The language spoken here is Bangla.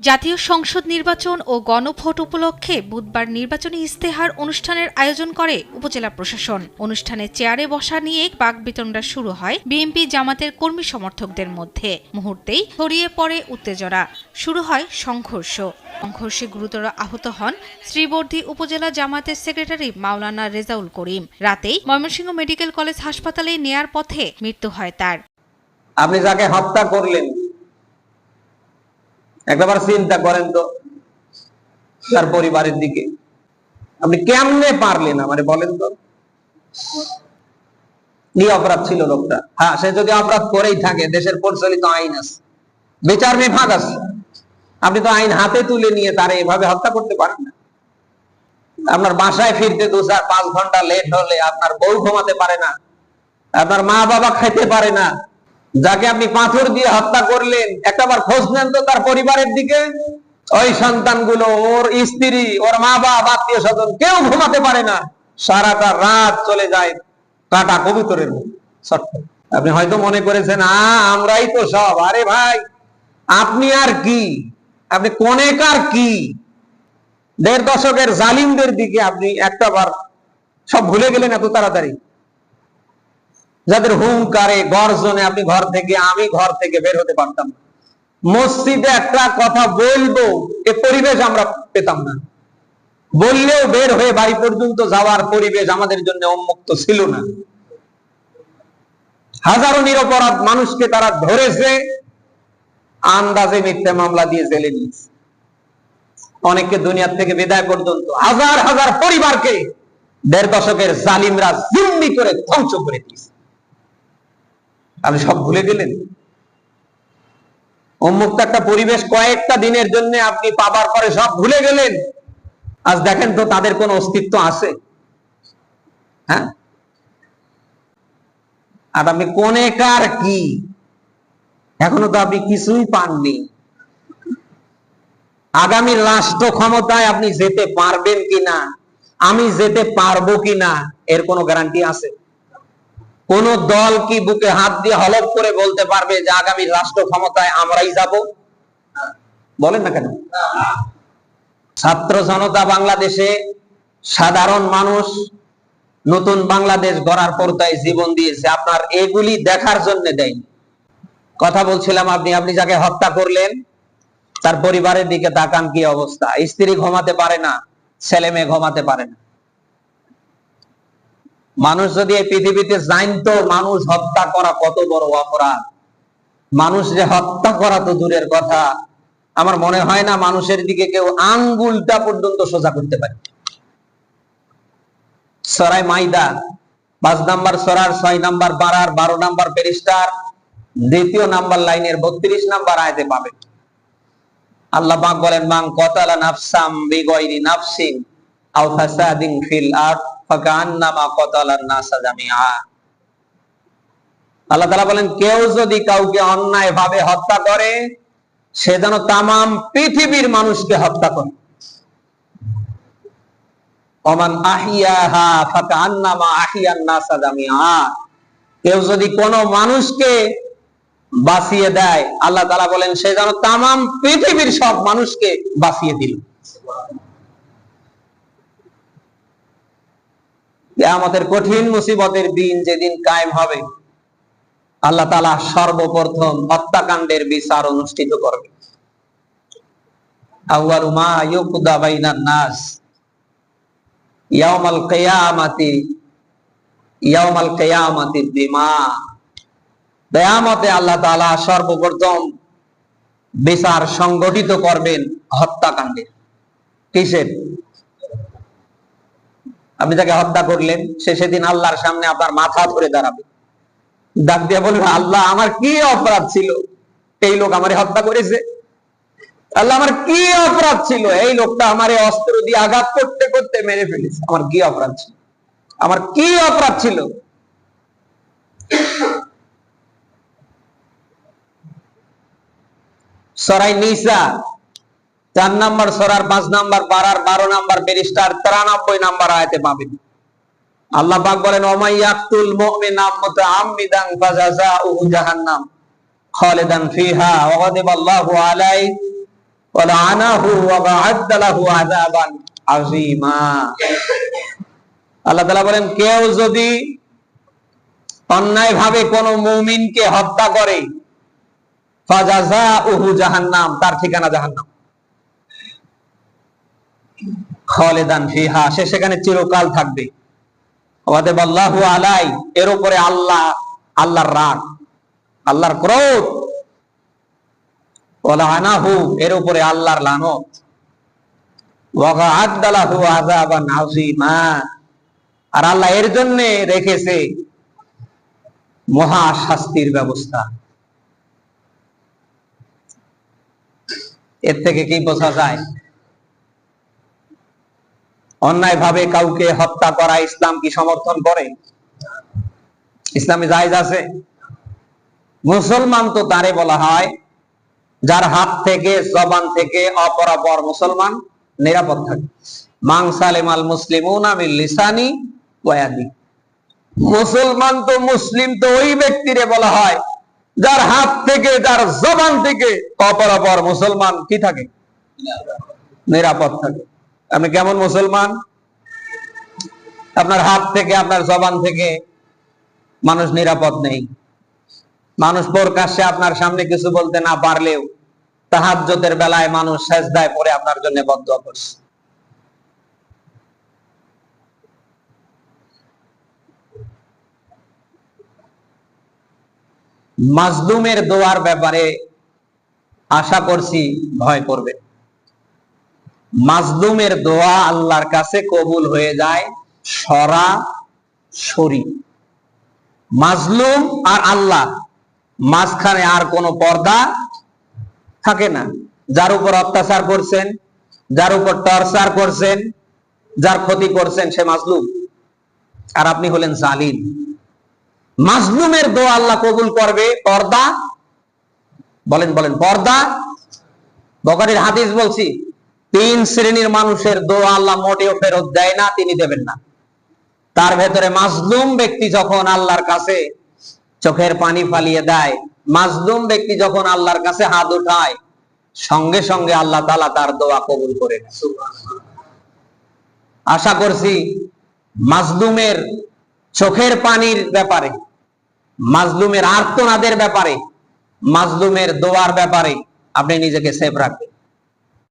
জাতীয় সংসদ নির্বাচন ও গণভোট উপলক্ষে বুধবার নির্বাচনী ইস্তেহার অনুষ্ঠানের আয়োজন করে উপজেলা প্রশাসন। অনুষ্ঠানে চেয়ারে বসা নিয়ে বাক বিতণ্ডা শুরু হয় বিএনপি জামাতের কর্মী সমর্থকদের মধ্যে। মুহূর্তেই ছড়িয়ে পড়ে উত্তেজনা। শুরু হয় সংঘর্ষ। সংঘর্ষে গুরুতর আহত হন শ্রীবর্ধী উপজেলা জামাতের সেক্রেটারি মাওলানা রেজাউল করিম। রাতেই ময়মনসিংহ মেডিকেল কলেজ হাসপাতালে নেয়ার পথে মৃত্যু হয় তার। আপনি যাকে হত্যা করলেন একবার চিন্তা করেন তো তার পরিবারের দিকে। আপনি কেমনে পারলেন আমারে বলেন তো? অপরাধ ছিল লোকটা? হ্যাঁ সে যদি অপরাধ করেই থাকে, দেশের প্রচলিত আইন আছে, বিচার বিভাগ আছে, আপনি তো আইন হাতে তুলে নিয়ে তারে এভাবে হত্যা করতে পারেন না। আপনার বাসায় ফিরতে দু চার পাঁচ ঘণ্টা লেট হলে আপনার বউ ঘুমাতে পারে না, আপনার মা বাবা খাইতে পারে না যাকে আপনি পাথর দিয়ে হত্যা করলেন একটাবার খোঁজ নেন তো তার পরিবারের দিকে। ওই সন্তানগুলো, ওর স্ত্রী, ওর মা বাবা আত্মীয় স্বজন, কেউ ঘুমাতে পারে না। সারাটা রাত চলে যায় কাটা কবুতরের আপনি হয়তো মনে করেছেন আমরাই তো সব। আরে ভাই, আপনি আর কি? আপনি কোনেকার কি? দেড় দশকের জালিমদের দিকে আপনি একটাবার সব ভুলে গেলেন এত তাড়াতাড়ি। যাদের হুঙ্কারে, গর্জনে আপনি ঘর থেকে, আমি ঘর থেকে বের হতে পারতাম না। মসজিদে একটা কথা বলব, এ পরিবেশ আমরা পেতাম না। বললেও বের হয়ে বাড়ি পর্যন্ত যাওয়ার পরিবেশ আমাদের জন্য উন্মুক্ত ছিল না। হাজারো নিরপরাধ মানুষকে তারা ধরেছে, আন্দাজে মিথ্যা মামলা দিয়ে জেলে নিয়েছে। অনেককে দুনিয়ার থেকে বিদায় পর্যন্ত, হাজার হাজার পরিবারকে দেড় দশকের জালিমরা জিম্মি করে ধ্বংস করে দিয়েছে। আপনি সব ভুলে গেলেন? উন্মুক্ত একটা পরিবেশ কয়েকটা দিনের জন্য আপনি পাবার পরে সব ভুলে গেলেন। আজ দেখেন তো তাদের কোন অস্তিত্ব আছে। হ্যাঁ? আর আপনি কোনে কার কি? এখনও তো আপনি কিছুই পাননি। আগামী রাষ্ট্র ক্ষমতায় আপনি যেতে পারবেন কিনা? আমি যেতে পারব কিনা? এর কোনো গ্যারান্টি আছে? কোন দল কি বুকে হাত দিয়ে হলপ করে বলতে পারবে যে আগামী রাষ্ট্র ক্ষমতায় আমরাই যাব? বলেন না কেন? ছাত্র জনতা বাংলাদেশে সাধারণ মানুষ নতুন বাংলাদেশ গড়ার পর্দায় জীবন দিয়েছে। আপনার এগুলি দেখার জন্য দেয়নি কথা বলছিলাম আপনি আপনি যাকে হত্যা করলেন, তার পরিবারের দিকে তাকান কি অবস্থা? স্ত্রী ঘুমাতে পারে না, ছেলে মেয়ে ঘুমাতে পারে না। মানুষ যদি এই পৃথিবীতে জানতো মানুষ হত্যা করা কত বড় অপরাধ, মানুষ যে হত্যা করা তো দূরের কথা, আমার মনে হয় না মানুষের দিকে কেউ আঙ্গুলটা পর্যন্ত সোজা করতে পারে। সরাই মাইদা, পাঁচ নাম্বার সরার, ছয় নাম্বার বারার, বারো নাম্বার পেরিস্টার দ্বিতীয় নাম্বার লাইনের বত্রিশ নাম্বার আয়তে পাবে। আল্লাহ পাক বলেন মাং কতালা নাফসাম বিগয়রি নাফসিন আও ফাসাদিন ফিল আরদ। আল্লাহ তাআলা বলেন, কেউ যদি কাউকে অন্যায় ভাবে হত্যা করে, সে যেন তামাম পৃথিবীর মানুষকে হত্যা করে। অমান কেউ যদি কোনো মানুষকে বাঁচিয়ে দেয়, আল্লাহ তাআলা বলেন, সে যেন তামাম পৃথিবীর সব মানুষকে বাঁচিয়ে দিল। আমাদের কঠিন মুসিবতের দিন যেদিন কায়েম হবে, আল্লাহ তালা সর্বপ্রথম হত্যাকাণ্ডের বিচার অনুষ্ঠিত করবে। সর্বপ্রথম বিচার সংগঠিত করবেন হত্যাকাণ্ডের কিসের? আপনি যাকে হত্যা করলেন, সে সেদিন আল্লাহর সামনে আপনার মাথা ধরে দাঁড়াবে। ডাক দিয়ে বলবে, আল্লাহ, আমার কি অপরাধ ছিল? এই লোক আমারে হত্যা করেছে। আল্লাহ, আমার কি অপরাধ ছিল? এই লোকটা আমারে অস্ত্র দিয়ে আঘাত করতে করতে মেরে ফেলেছে। আমার কি অপরাধ ছিল? আমার কি অপরাধ ছিল? সরাই নিসা চার নাম্বার সরার, পাঁচ নাম্বার পাড়ার বারো নাম্বার বেরিস্টার তিরানব্বই নাম্বার আয়তে পাবেন আল্লাহ পাক বলেন ওমাইয়াকুল মুমিনা মুতাআম্মিদান ফাজাজাউহু জাহান্নাম। খালিদান ফিহা ওয়া গাদিবাল্লাহু আলাইহি ওয়া লাআনাহু ওয়া বা'আদালাহু আযাবান আযীমা। আল্লাহ তাআলা বলেন, কেউ যদি অন্যায়ভাবে কোন মুমিনকে হত্যা করে ফাজাজাউহু জাহান্নাম, তার ঠিকানা জাহান্নাম। খালিদান ফিহা, সে সেখানে চিরকাল থাকবে। ওয়াদে আল্লাহু আলাই এর উপরে আল্লাহ, আল্লাহর রাগ, আল্লাহর ক্রোধ ওলাহানাহু এর উপরে আল্লাহর লানত। ওয়াগাআদ্দালাহু আযাবান আযীমা। আর আল্লাহ এর জন্য রেখেছে মহা শাস্তির ব্যবস্থা। এর থেকে কি বোঝা যায়? অন্যায় ভাবে কাউকে হত্যা করা ইসলাম কি সমর্থন করে? ইসলামে জায়েজ আছে? মুসলমান তো তারে বলা হয়, যার হাত থেকে, জবান থেকে অপরাপর মুসলমান নিরাপদ থাকে। মাং সালেমাল মুসলিমুন আমিল লিসানি ওয়াদি মুসলমান তো মুসলিম তো ওই ব্যক্তিরে বলা হয়, যার হাত থেকে, যার জবান থেকে অপরাপর মুসলমান কি থাকে? নিরাপদ থাকে। আপনি কেমন মুসলমান? আপনার হাত থেকে, আপনার জবান থেকে মানুষ নিরাপদ নেই। মানুষ প্রকাশ্যে আপনার সামনে কিছু বলতে না পারলেও তাহাজ্জতের বেলায় মানুষ সেজদায় পড়ে আপনার জন্য বদদোয়া করছে। মাজলুমের দোয়ার ব্যাপারে আশা করছি ভয় করবে মাজলুমের দোয়া আল্লাহর কাছে কবুল হয়ে যায় সরা, সরি। মাজলুম আর আল্লাহ, মাঝখানে আর কোনো পর্দা থাকে না। যার উপর অত্যাচার করছেন, যার উপর টর্চার করছেন, যার ক্ষতি করছেন সে মাজলুম। আর আপনি হলেন জালিম। মাজলুমের দোয়া আল্লাহ কবুল করবে, পর্দা, বলেন বলেন, পর্দা। বকারির হাদিস বলছি তিন শ্রেণির মানুষের দোয়া আল্লাহ মোটেও ফেরত দেয় না, তিনি দেবেন না। তার ভেতরে মাজলুম ব্যক্তি যখন আল্লাহর কাছে চোখের পানি ফালিয়ে দেয়, মাজলুম ব্যক্তি যখন আল্লাহর কাছে হাত উঠায়, সঙ্গে সঙ্গে আল্লাহ তালা তার দোয়া কবুল করে আশা করছি মাজলুমের চোখের পানির ব্যাপারে, মাজলুমের আর্তনাদের ব্যাপারে, মাজলুমের দোয়ার ব্যাপারে আপনি নিজেকে সেফ রাখবেন।